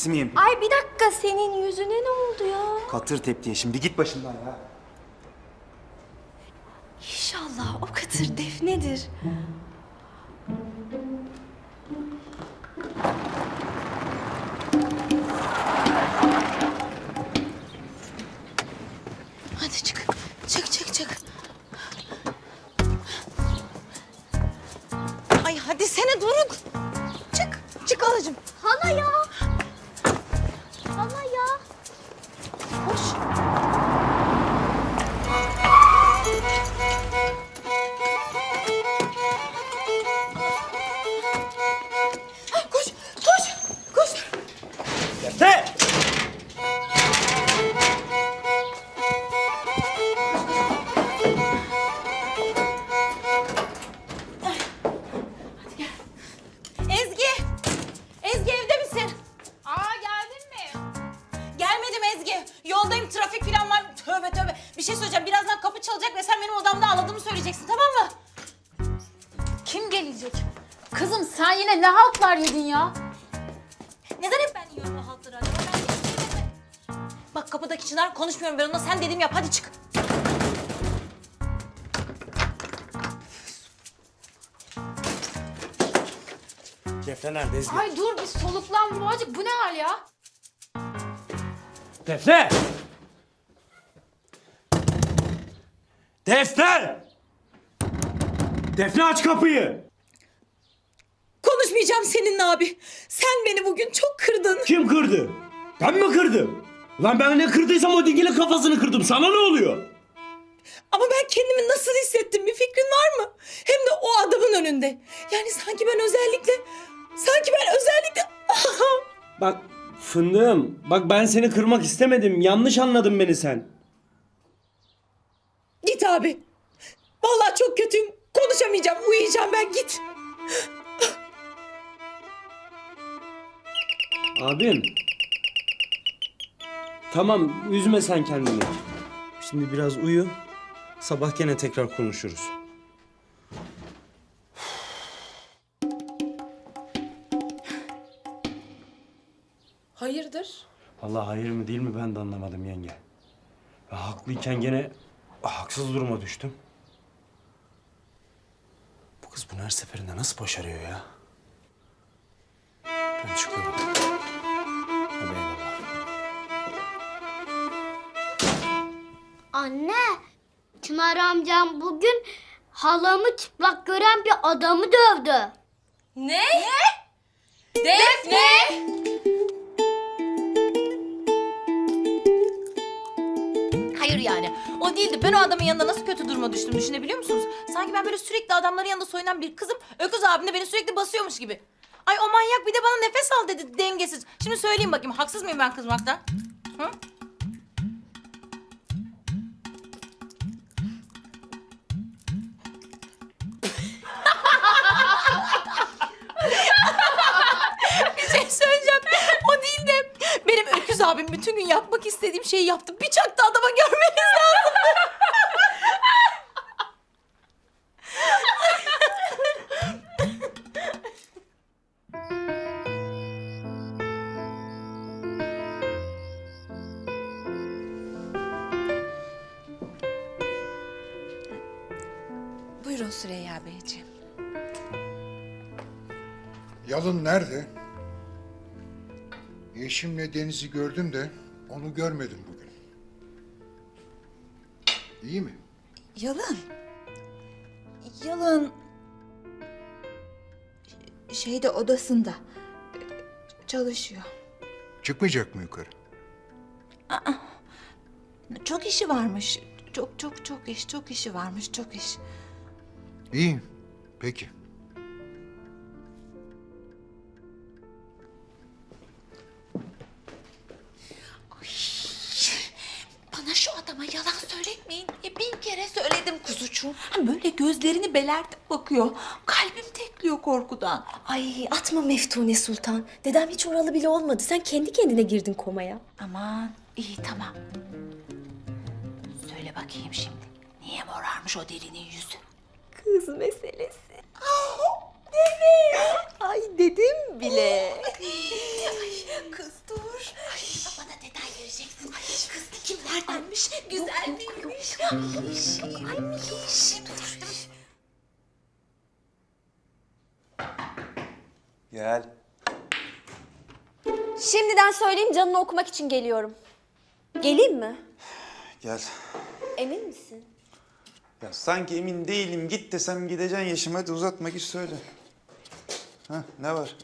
Bekçisi miyim? Ay bir dakika senin yüzüne ne oldu ya? Katır teptiye şimdi git başımdan ya. İnşallah o katır Defne'dir. Hadi çık. Çık çık çık. Ay hadi sene durun. Haltlar yedin ya? Neden hep ben yiyorum o haltları acaba? Ben hiç yemedim. Bak kapıdaki Çınar konuşmuyorum ben onunla. Sen dediğimi yap. Hadi çık. Defne nerede Ezgi? Ay dur bir soluklan Boğacık bu ne hal ya? Defne! Defne! Defne aç kapıyı! Konuşmayacağım seninle abi. Sen beni bugün çok kırdın. Kim kırdı? Ben mi kırdım? Lan ben ne kırdıysam o dingilin kafasını kırdım. Sana ne oluyor? Ama ben kendimi nasıl hissettim bir fikrin var mı? Hem de o adamın önünde. Yani sanki ben özellikle... Sanki ben özellikle... Bak fındığım. Bak ben seni kırmak istemedim. Yanlış anladın beni sen. Git abi. Vallahi çok kötüyüm. Konuşamayacağım. Uyuyacağım ben. Git. Abim. Tamam üzme sen kendini. Şimdi biraz uyu. Sabah gene tekrar konuşuruz. Hayırdır? Allah hayır mı değil mi ben de anlamadım yenge. Ben haklıyken gene haksız duruma düştüm. Bu kız bunu her seferinde nasıl başarıyor ya? Ben çıkıyorum. Çınar amcam bugün halamı çıplak gören bir adamı dövdü. Ne? Defne! Hayır yani. O değildi. Ben o adamın yanında nasıl kötü duruma düştüm düşünebiliyor musunuz? Sanki ben böyle sürekli adamların yanında soyunan bir kızım. Öküz abim de beni sürekli basıyormuş gibi. Ay o manyak bir de bana nefes al dedi dengesiz. Şimdi söyleyeyim bakayım haksız mıyım ben kızmaktan? Bütün gün yapmak istediğim şeyi yaptı. Bir çaktı adama görmeniz lazım. Buyurun Süreyya Beyciğim. Yalın nerede? Yeşim'le Deniz'i gördüm de onu görmedim bugün. İyi mi? Yalın. Yalın. Şeyde odasında. Çalışıyor. Çıkmayacak mı yukarı? Çok işi varmış. Çok çok çok iş, çok işi varmış, çok iş. İyi. Peki. suçum? Ha, böyle gözlerini belertip bakıyor. Kalbim tekliyor korkudan. Ay atma Meftune Sultan. Dedem hiç oralı bile olmadı. Sen kendi kendine girdin komaya. Aman iyi tamam. Söyle bakayım şimdi. Niye morarmış o delinin yüzü? Kız meselesi. Dede. Ay dedim bile. Ay, kız dur. Ay. Bana detay vereceksin güzelmiş, güzel değilmiş. Ayş. Gel. Şimdiden söyleyeyim canını okumak için geliyorum. Geleyim mi? Gel. Emin misin? Ya sanki emin değilim. Git desem gideceksin yaşım. Hadi uzatma git söyle. Ha ne var?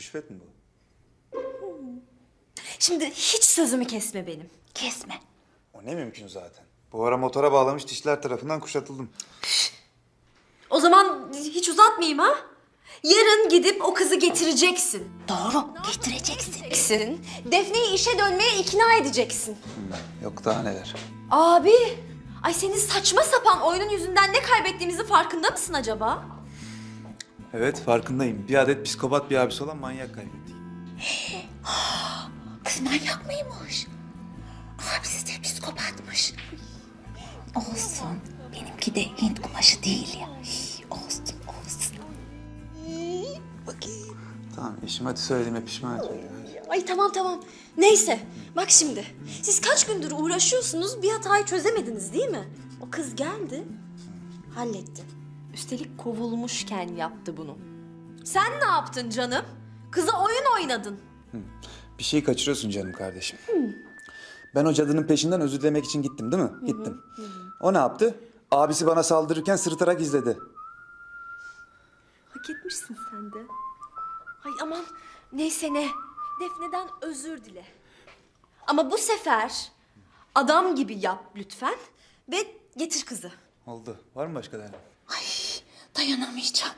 Rüşvet mi bu? Şimdi hiç sözümü kesme benim. Kesme. O ne mümkün zaten. Bu ara motora bağlamış dişler tarafından kuşatıldım. O zaman hiç uzatmayayım ha? Yarın gidip o kızı getireceksin. Doğru. Getireceksin. Defne'yi işe dönmeye ikna edeceksin. Yok daha neler. Abi, ay senin saçma sapan oyunun yüzünden ne kaybettiğimizin farkında mısın acaba? Evet farkındayım. Bir adet psikopat bir abisi olan manyak kaybettik. Kız manyak mıymış? Abisi de psikopatmış. Olsun. Benimki de Hint kumaşı değil ya. Olsun, olsun. Bakayım. Tamam Yeşim hadi söylediğime pişman etme. Ay tamam tamam. Neyse, bak şimdi. Siz kaç gündür uğraşıyorsunuz, bir hatayı çözemediniz değil mi? O kız geldi, halletti. Üstelik kovulmuşken yaptı bunu. Sen ne yaptın canım? Kıza oyun oynadın. Bir şey kaçırıyorsun canım kardeşim. Ben o cadının peşinden özür dilemek için gittim değil mi? Gittim. O ne yaptı? Abisi bana saldırırken sırıtarak izledi. Hak etmişsin sen de. Ay aman neyse ne. Defne'den özür dile. Ama bu sefer adam gibi yap lütfen ve getir kızı. Oldu. Var mı başka derdin? Ay dayanamayacağım.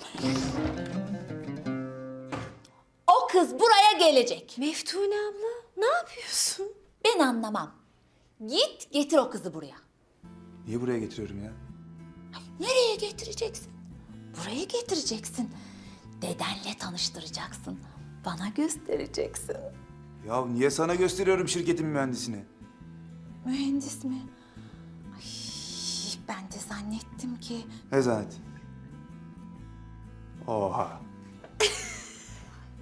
O kız buraya gelecek. Meftune abla ne yapıyorsun? Ben anlamam. Git getir o kızı buraya. Niye buraya getiriyorum ya? Nereye getireceksin? Buraya getireceksin. Dedenle tanıştıracaksın. Bana göstereceksin. Ya niye sana gösteriyorum şirketin mühendisini? Mühendis mi? Ay, ben de zannettim ki Ne zannet? Oha.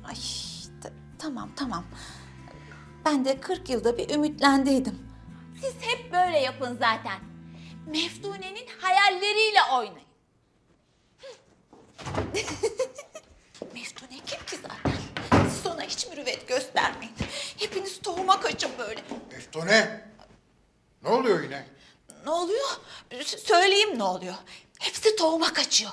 Ay t- tamam tamam. Ben de 40 yılda bir ümitlendiydim. Siz hep böyle yapın zaten. Meftune'nin hayalleriyle oynayın. Meftune kim ki zaten? Siz ona hiç mürüvvet göstermeyin. Hepiniz tohuma kaçın böyle. Meftune! Ne oluyor yine? Ne oluyor? S- söyleyeyim ne oluyor. Hepsi tohuma kaçıyor.